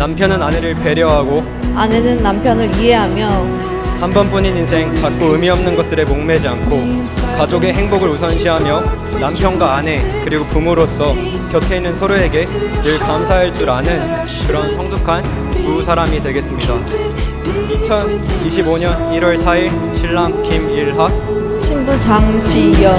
남편은 아내를 배려하고 아내는 남편을 이해하며 한 번뿐인 인생 자꾸 의미 없는 것들에 목매지 않고 가족의 행복을 우선시하며 남편과 아내 그리고 부모로서 곁에 있는 서로에게 늘 감사할 줄 아는 그런 성숙한 두 사람이 되겠습니다. 2025년 1월 4일 신랑 김일학. 신부 장지연.